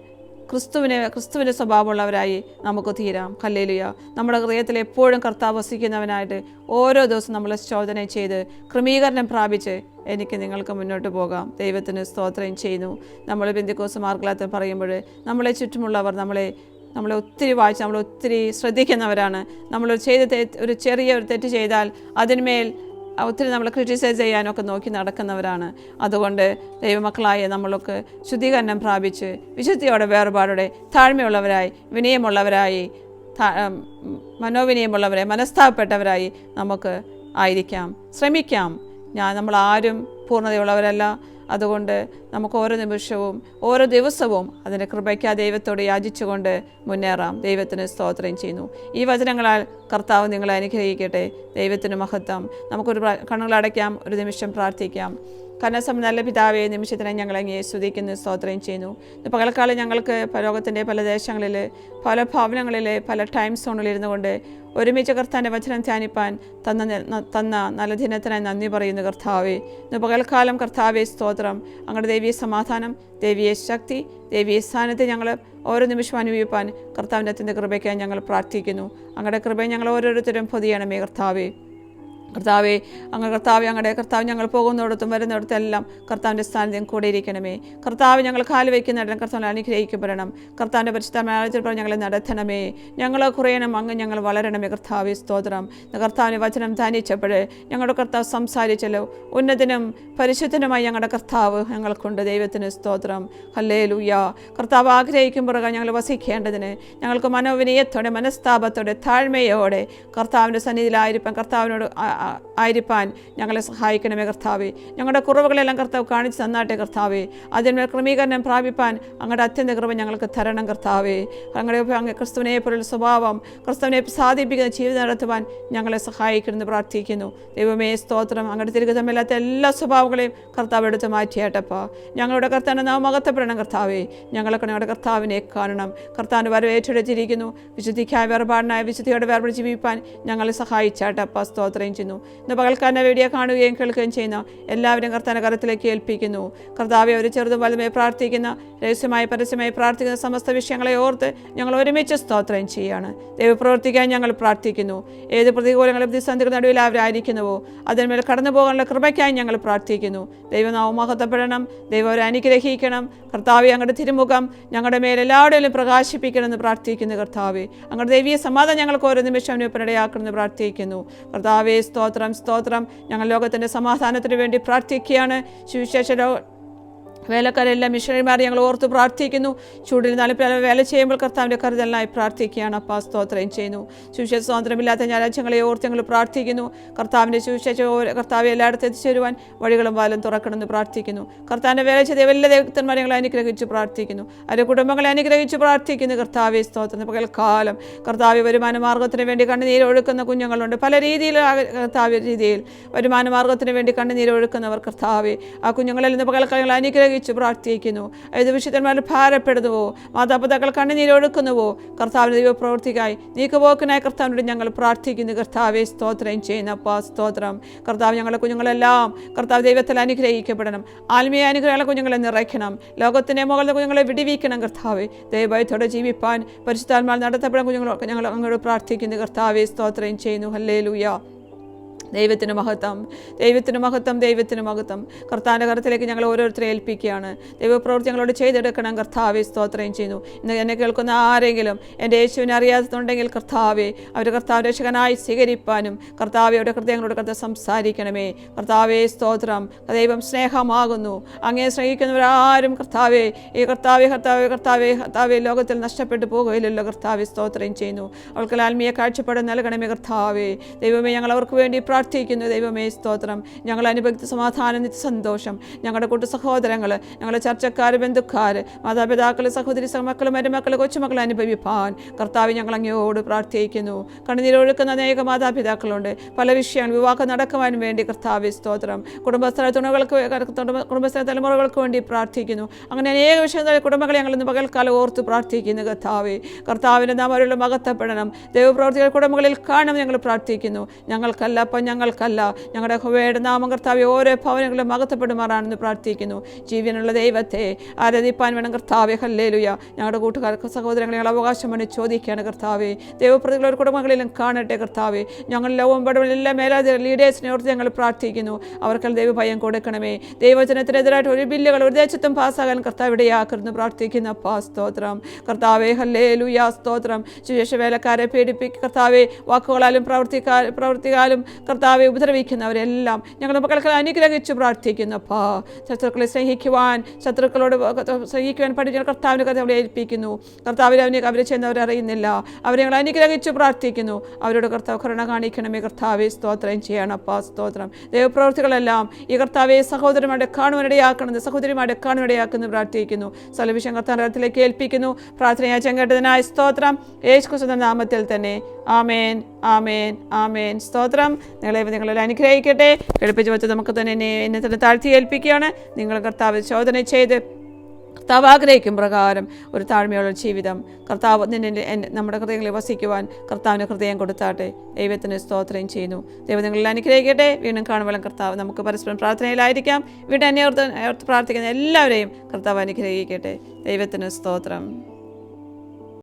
A: ക്രിസ്തുവിനെ ക്രിസ്തുവിന്റെ സ്വഭാവമുള്ളവരായി നമുക്ക് തീരാം. കല്ലേലുയ നമ്മുടെ ഹൃദയത്തിൽ എപ്പോഴും കർത്താവ് വസിക്കുന്നവനായിട്ട് ഓരോ ദിവസവും നമ്മൾ ശോധന ചെയ്ത് ക്രമീകരണം പ്രാപിച്ച് എനിക്ക് നിങ്ങൾക്ക് മുന്നോട്ട് പോകാം. ദൈവത്തിന് സ്തോത്രം ചെയ്യുന്നു. നമ്മൾ ബിന്ദുക്കോസ് മാർഗലാത്തം പറയുമ്പോൾ നമ്മളെ ചുറ്റുമുള്ളവർ നമ്മളെ നമ്മളെ ഒത്തിരി വായിച്ച് നമ്മൾ ഒത്തിരി ശ്രദ്ധിക്കുന്നവരാണ്. നമ്മൾ ചെയ്ത തെറ്റ് ഒരു ചെറിയ ഒരു തെറ്റ് ചെയ്താൽ അതിന്മേൽ ഒത്തിരി നമ്മൾ ക്രിറ്റിസൈസ് ചെയ്യാനൊക്കെ നോക്കി നടക്കുന്നവരാണ്. അതുകൊണ്ട് ദൈവമക്കളായ നമ്മളൊക്കെ ശുദ്ധീകരണം പ്രാപിച്ച് വിശുദ്ധിയോടെ വേർപാടോടെ താഴ്മയുള്ളവരായി വിനയമുള്ളവരായി മനോവിനയമുള്ളവരായി മനോവിനയമുള്ളവരെ മനസ്താപപ്പെട്ടവരായി നമുക്ക് ആയിരിക്കാം. ശ്രമിക്കാം. ഞാൻ നമ്മളാരും പൂർണതയുള്ളവരല്ല. അതുകൊണ്ട് നമുക്ക് ഓരോ നിമിഷവും ഓരോ ദിവസവും അതിന്റെ കൃപയ്ക്ക് ആ ദൈവത്തോട് യാചിച്ചുകൊണ്ട് മുന്നേറാം. ദൈവത്തിന് സ്തോത്രം ചെയ്യുന്നു. ഈ വചനങ്ങളാൽ കർത്താവ് നിങ്ങളെ അനുഗ്രഹിക്കട്ടെ. ദൈവത്തിന് മഹത്വം. നമുക്കൊരു കണ്ണുകളടയ്ക്കാം ഒരു നിമിഷം പ്രാർത്ഥിക്കാം. കനസം നല്ല പിതാവേ നിമിഷത്തിനായി ഞങ്ങൾ സ്തുതിക്കുന്നു സ്തോത്രം ചെയ്യുന്നു. പകൽക്കാലം ഞങ്ങൾക്ക് ലോകത്തിന്റെ പല ദേശങ്ങളിൽ പല ഭവനങ്ങളിൽ പല ടൈം സോണിൽ ഇരുന്നു കൊണ്ട് ഒരുമിച്ച് കർത്താന്റെ വചനം ധ്യാനിപ്പാൻ തന്ന തന്ന നല്ല ദിനത്തിനായി നന്ദി പറയുന്നു കർത്താവേ. ഇന്ന് പകൽക്കാലം കർത്താവേ സ്തോത്രം. അങ്ങയുടെ ദേവീയ സമാധാനം ദേവീയ ശക്തി ദേവീയ സ്ഥാനത്തെ ഞങ്ങൾ ഓരോ നിമിഷം അനുഭവിപ്പാൻ കർത്താവിന്റെ അത്യന്ത കൃപയ്ക്കായി ഞങ്ങൾ പ്രാർത്ഥിക്കുന്നു. അങ്ങയുടെ കൃപയെ ഞങ്ങൾ ഓരോരുത്തരും പൊതിയണമേ കർത്താവേ. കർത്താവെ അങ്ങ് കർത്താവ് ഞങ്ങളുടെ കർത്താവ് ഞങ്ങൾ പോകുന്നിടത്തും വരുന്നിടത്തെല്ലാം കർത്താവിന്റെ സാന്നിധ്യം കൂടെ ഇരിക്കണമേ കർത്താവ് ഞങ്ങൾ കാൽ വയ്ക്കുന്നിടം കർത്താവ് അനുഗ്രഹിക്കപ്പെടണം. കർത്താവിന്റെ പരിശുദ്ധമായ ഞങ്ങളെ നടത്തണമേ. ഞങ്ങളെ കുറയണം അങ്ങ് ഞങ്ങൾ വളരണമേ. കർത്താവെ സ്തോത്രം. കർത്താവിന്റെ വചനം ധാനിച്ചപ്പോൾ ഞങ്ങളുടെ കർത്താവ് സംസാരിച്ചല്ലോ. ഉന്നതനും പരിശുദ്ധനുമായി ഞങ്ങളുടെ കർത്താവ് ഞങ്ങൾക്കുണ്ട്. ദൈവത്തിന് സ്തോത്രം. ഹല്ലേ ലൂയ കർത്താവ് ആഗ്രഹിക്കും പുറകെ ഞങ്ങൾ വസിക്കേണ്ടതിന്. ഞങ്ങൾക്ക് മനോവിനയത്തോടെ മനസ്താപത്തോടെ താഴ്മയോടെ കർത്താവിന്റെ സന്നിധിയിലായിരിക്കും കർത്താവിനോട് ആയിരിക്കാൻ ഞങ്ങളെ സഹായിക്കണമേ കർത്താവേ. ഞങ്ങളുടെ കുറവുകളെല്ലാം കർത്താവ് കാണിച്ച് തന്നാട്ടെ കർത്താവേ. അതിന്മേൽ ക്രമീകരണം പ്രാപിപ്പാൻ അങ്ങയുടെ അത്യന്ത കൃപ ഞങ്ങൾക്ക് തരണം കർത്താവേ. അങ്ങയുടെ അങ്ങ് ക്രിസ്തുവിനെ പോലുള്ള സ്വഭാവം ക്രിസ്തുവിനെ സാധിപ്പിക്കുന്ന ജീവിതം നടത്തുവാൻ ഞങ്ങളെ സഹായിക്കണമെന്ന് പ്രാർത്ഥിക്കുന്നു. ദൈവമേ സ്തോത്രം. അങ്ങയുടെ തിരുഗതമില്ലാത്ത എല്ലാ സ്വഭാവങ്ങളെയും കർത്താവ് എടുത്ത് മാറ്റിയാട്ടപ്പാ. ഞങ്ങളുടെ കർത്താവിനെ നാം മകത്തപ്പെടണം കർത്താവേ. ഞങ്ങളൊക്കെ ഞങ്ങളുടെ കർത്താവിനെ കാണണം. കർത്താവിന്റെ വരവ് ഏറ്റെടുത്തിരിക്കുന്നു. വിശുദ്ധിക്കായ വേർപാടിനായ വിശുദ്ധിയോടെ വേർപാട് ജീവിപ്പാൻ ഞങ്ങളെ സഹായിച്ചാട്ടപ്പ. സ്തോത്രം ചെയ്യുന്നു. ഇന്ന് പകൽക്കാരനെ വീഡിയോ കാണുകയും കേൾക്കുകയും ചെയ്യുന്ന എല്ലാവരും കർത്താവിന്റെ കരത്തിലേക്ക് ഏൽപ്പിക്കുന്നു. കർത്താവെ ഒരു ചെറുതും വലുതുമായി പ്രാർത്ഥിക്കുന്ന രഹസ്യമായി പരസ്യമായി പ്രാർത്ഥിക്കുന്ന സമസ്ത വിഷയങ്ങളെ ഓർത്ത് ഞങ്ങൾ ഒരുമിച്ച് സ്തോത്രം ചെയ്യുകയാണ് ദൈവം പ്രവർത്തിക്കാൻ ഞങ്ങൾ പ്രാർത്ഥിക്കുന്നു. ഏത് പ്രതികൂലങ്ങളും പ്രതിസന്ധികൾ നടുവിൽ അവരായിരിക്കുന്നുവോ അതിന്മേൽ കടന്നു പോകാനുള്ള കൃപയ്ക്കായി ഞങ്ങൾ പ്രാർത്ഥിക്കുന്നു. ദൈവം മഹത്വപ്പെടണം. ദൈവം അവരെ അനുഗ്രഹിക്കണം. കർത്താവെ ഞങ്ങളുടെ തിരുമുഖം ഞങ്ങളുടെ മേൽ എല്ലാവരുടെയും പ്രകാശിപ്പിക്കണമെന്ന് പ്രാർത്ഥിക്കുന്നു കർത്താവെ. അങ്ങയുടെ ദൈവീയ സമാധാനം ഞങ്ങൾക്ക് ഓരോ നിമിഷം അനുഭവപ്പെടയാക്കണമെന്ന് പ്രാർത്ഥിക്കുന്നു. കർത്താവെ സ്തോത്രം സ്തോത്രം. ഞങ്ങൾ ലോകത്തിന്റെ സമാധാനത്തിന് വേണ്ടി പ്രാർത്ഥിക്കുകയാണ്. സുവിശേഷ വേലക്കാരെല്ലാം മിഷണറിമാർ ഞങ്ങൾ ഓർത്ത് പ്രാർത്ഥിക്കുന്നു. ചൂടിൽ നാല് വേല ചെയ്യുമ്പോൾ കർത്താവിന്റെ കരുതലിനായി പ്രാർത്ഥിക്കുകയാണ്. അപ്പാ സ്തോത്രം ചെയ്യുന്നു. സുവിശേഷ സ്വാതന്ത്ര്യമില്ലാത്ത ഞായറാഴ്ചകളെ ഓർത്ത് ഞങ്ങൾ പ്രാർത്ഥിക്കുന്നു. കർത്താവിന്റെ സുവിശേഷ കർത്താവ് എല്ലായിടത്തും എത്തിച്ചേരുവാൻ വഴികളും വാലും തുറക്കണമെന്ന് പ്രാർത്ഥിക്കുന്നു. കർത്താവിന്റെ വേല ചെയ്ത എല്ലാ ദൈവത്തന്മാരെ ഞങ്ങൾ അനുഗ്രഹിച്ച് പ്രാർത്ഥിക്കുന്നു. അവരുടെ കുടുംബങ്ങളെ അനുഗ്രഹിച്ച് പ്രാർത്ഥിക്കുന്നു. കർത്താവെ സ്തോത്രം. പകൽക്കാലം കർത്താവ് വരുമാന മാർഗത്തിന് വേണ്ടി കണ്ണുനീര് ഒഴുക്കുന്ന കുഞ്ഞുങ്ങളുണ്ട്. പല രീതിയിൽ കർത്താവ് രീതിയിൽ വരുമാന മാർഗത്തിന് വേണ്ടി കണ്ണുനീര് ഒഴുക്കുന്നവർ കർത്താവെ ആ കുഞ്ഞുങ്ങളിൽ നിന്ന് പകൽക്കാലങ്ങൾ അനുഗ്രഹിച്ച് പ്രാർത്ഥിക്കുന്നു. ഏത് വിശുദ്ധന്മാർ ഭാരപ്പെടുന്നുവോ? മാതാപിതാക്കൾ കണ്ണുനീരൊഴുക്കുന്നുവോ ദൈവ പ്രവൃത്തിക്കായി നീക്കുപോക്കിനായി കർത്താവിനോട് ഞങ്ങൾ പ്രാർത്ഥിക്കുന്നു. കർത്താവെ സ്തോത്രം ചെയ്യുന്നപ്പ സ്തോത്രം. കർത്താവ് ഞങ്ങളുടെ കുഞ്ഞുങ്ങളെല്ലാം കർത്താവ് ദൈവത്തിൽ അനുഗ്രഹിക്കപ്പെടണം. ആത്മീയ അനുഗ്രഹങ്ങളെ കുഞ്ഞുങ്ങളെ നിറയ്ക്കണം. ലോകത്തിന്റെ മുകളിലെ കുഞ്ഞുങ്ങളെ വിടിവിക്കണം. കർത്താവെ ദൈവത്തോടെ ജീവിപ്പാൻ പരിശുദ്ധാത്മാൽ നടത്തപ്പെടാൻ കുഞ്ഞുങ്ങളൊക്കെ ഞങ്ങൾ അങ്ങോട്ട് പ്രാർത്ഥിക്കുന്നു. കർത്താവെ സ്തോത്രം ചെയ്യുന്നു. ഹല്ലേ ദൈവത്തിന് മഹത്വം. ദൈവത്തിന് മഹത്വം ദൈവത്തിന് മഹത്വം. കർത്താവിന്റെ കരത്തിലേക്ക് ഞങ്ങൾ ഓരോരുത്തരെ ഏൽപ്പിക്കുകയാണ്. ദൈവപ്രവൃത്തി ഞങ്ങളോട് ചെയ്തെടുക്കണം. കർത്താവെ സ്തോത്രം ചെയ്യുന്നു. ഇന്ന് എന്നെ കേൾക്കുന്ന ആരെങ്കിലും എന്റെ യേശുവിനെ അറിയാത്തതുണ്ടെങ്കിൽ കർത്താവെ അവർ കർത്താവ് രക്ഷകനായി സ്വീകരിപ്പാനും കർത്താവെ അവരുടെ ഹൃദയങ്ങളോട് കർത്താവ് സംസാരിക്കണമേ. കർത്താവെ സ്തോത്രം. ദൈവം സ്നേഹമാകുന്നു. അങ്ങേ സ്നേഹിക്കുന്നവരാരും കർത്താവെ ഈ കർത്താവെ കർത്താവെ കർത്താവെ കർത്താവെ ലോകത്തിൽ നഷ്ടപ്പെട്ടു പോകുകയില്ലല്ലോ. കർത്താവെ സ്തോത്രം ചെയ്യുന്നു. അവൾക്ക് ആത്മീയ കാഴ്ചപ്പാട് നൽകണമേ കർത്താവെ. ദൈവമേ ഞങ്ങൾ അവർക്ക് വേണ്ടി പ്രാർത്ഥിക്കുന്നു ദൈവമേ സ്തോത്രം. ഞങ്ങൾ അനുഭവിച്ച സമാധാനം സന്തോഷം ഞങ്ങളുടെ കൂട്ടു സഹോദരങ്ങൾ ഞങ്ങളുടെ ചർച്ചക്കാർ ബന്ധുക്കാർ മാതാപിതാക്കൾ സഹോദരി മക്കൾ മരുമക്കൾ കൊച്ചുമക്കൾ അനുഭവിപ്പാൻ. കർത്താവ് ഞങ്ങൾ അങ്ങയോട് പ്രാർത്ഥിക്കുന്നു. കണ്ണുനീരൊഴുക്കുന്ന അനേക മാതാപിതാക്കളുണ്ട്. പല വിഷയങ്ങൾ വിവാഹം നടക്കുവാൻ വേണ്ടി കർത്താവ് സ്തോത്രം. കുടുംബസ്ഥല തുണകൾക്ക് കുടുംബസ്ഥല തലമുറകൾക്ക് വേണ്ടി പ്രാർത്ഥിക്കുന്നു. അങ്ങനെ അനേക വിഷയങ്ങൾ കുടുംബങ്ങളെ ഞങ്ങൾ ഇന്ന് പകൽക്കാലം ഓർത്ത് പ്രാർത്ഥിക്കുന്നു കർത്താവെ. കർത്താവിന്റെ നാം അവരുടെ മകത്തപ്പെടണം ദൈവപ്രവർത്തികൾ കുടുംബങ്ങളിൽ കാണണം ഞങ്ങൾ പ്രാർത്ഥിക്കുന്നു. ഞങ്ങൾക്കല്ല അപ്പം ഞങ്ങൾക്കല്ല. ഞങ്ങളുടെ ഹുവയുടെ നാമം കർത്താവെ ഓരോ ഭവനങ്ങളും മകത്തപ്പെടുമാറാണെന്ന് പ്രാർത്ഥിക്കുന്നു. ജീവനുള്ള ദൈവത്തെ ആരാധിപ്പാൻ വേണം കർത്താവെ. ഹല്ലേലുയ. ഞങ്ങളുടെ കൂട്ടുകാർക്ക് സഹോദരങ്ങളെ അവകാശമാണ് ചോദിക്കുകയാണ് കർത്താവെ. ദൈവപ്രതികളുടെ കുടുംബങ്ങളിലും കാണട്ടെ കർത്താവെ. ഞങ്ങൾ ലവും എല്ലാ മേലാധിക ലീഡേഴ്സിനെ ഓർത്ത് ഞങ്ങൾ പ്രാർത്ഥിക്കുന്നു. അവർക്കെല്ലാം ദൈവഭയം കൊടുക്കണമേ. ദൈവജനത്തിനെതിരായിട്ട് ഒരു ബില്ലുകൾ ഒരു ദേശത്തും പാസ്സാകാൻ കർത്താവ് ഇടയാക്കരുന്ന് പ്രാർത്ഥിക്കുന്ന അപ്പാ സ്തോത്രം. കർത്താവെ ഹല്ലേ സ്തോത്രം. സുശേഷ വേലക്കാരെ പീഡിപ്പിക്കുക കർത്താവെ. വാക്കുകളാലും പ്രവർത്തിക്കാ പ്രവർത്തിക്കാലും കർത്താവ് ഉപദ്രവിക്കുന്നവരെല്ലാം ഞങ്ങളുടെ മക്കൾക്ക് അനുഗ്രഹിച്ച് പ്രാർത്ഥിക്കുന്നു അപ്പാ. ശത്രുക്കളെ സ്നേഹിക്കുവാൻ ശത്രുക്കളോട് സ്നേഹിക്കുവാൻ പഠിക്കുന്ന കർത്താവിനെ കർത്താവിടെ ഏൽപ്പിക്കുന്നു. കർത്താവിനെ അവനെ അവരെ ചെയ്യുന്നവരെ അറിയുന്നില്ല. അവരെ ഞങ്ങൾ അനുഗ്രഹിച്ച് പ്രാർത്ഥിക്കുന്നു. അവരോട് കർത്താവ് കരുണ കാണിക്കണമേ കർത്താവെ സ്തോത്രം ചെയ്യണം അപ്പാ സ്തോത്രം. ദൈവപ്രവൃത്തികളെല്ലാം ഈ കർത്താവെ സഹോദരന്മാരുടെ കാണുവാനിടയാക്കണത് സഹോദരിമാരുടെ കാണുവാനിടയാക്കുന്നു പ്രാർത്ഥിക്കുന്നു. സലവിഷം കർത്താനത്തിലേക്ക് ഏൽപ്പിക്കുന്നു. പ്രാർത്ഥനയാ ചെങ്കേണ്ടതിനായ സ്തോത്രം. യേശു നാമത്തിൽ തന്നെ. ആമേൻ. ആമേൻ ആമേൻ. സ്തോത്രം. നിങ്ങളെ നിങ്ങളെല്ലാം അനുഗ്രഹിക്കട്ടെ. എടുപ്പിച്ച് വെച്ച് നമുക്ക് തന്നെ എന്നെ എന്നെ തന്നെ താഴ്ത്തി ഏൽപ്പിക്കുകയാണ്. നിങ്ങൾ കർത്താവ് ശോധന ചെയ്ത് കർത്താവ് ആഗ്രഹിക്കും പ്രകാരം ഒരു താഴ്മയുള്ള ജീവിതം. കർത്താവ് നിന്നെ നമ്മുടെ ഹൃദയങ്ങളിൽ വസിക്കുവാൻ കർത്താവിന് ഹൃദയം കൊടുത്താട്ടെ. ദൈവത്തിന് സ്തോത്രം ചെയ്യുന്നു. ദൈവം നിങ്ങളിൽ അനുഗ്രഹിക്കട്ടെ. വീണ്ടും കാണുമ്പോൾ കർത്താവ് നമുക്ക് പരസ്പരം പ്രാർത്ഥനയിലായിരിക്കാം. വീണ്ടും എന്നെ ഓർത്ത് പ്രാർത്ഥിക്കുന്ന എല്ലാവരെയും കർത്താവ് അനുഗ്രഹിക്കട്ടെ. ദൈവത്തിന് സ്തോത്രം.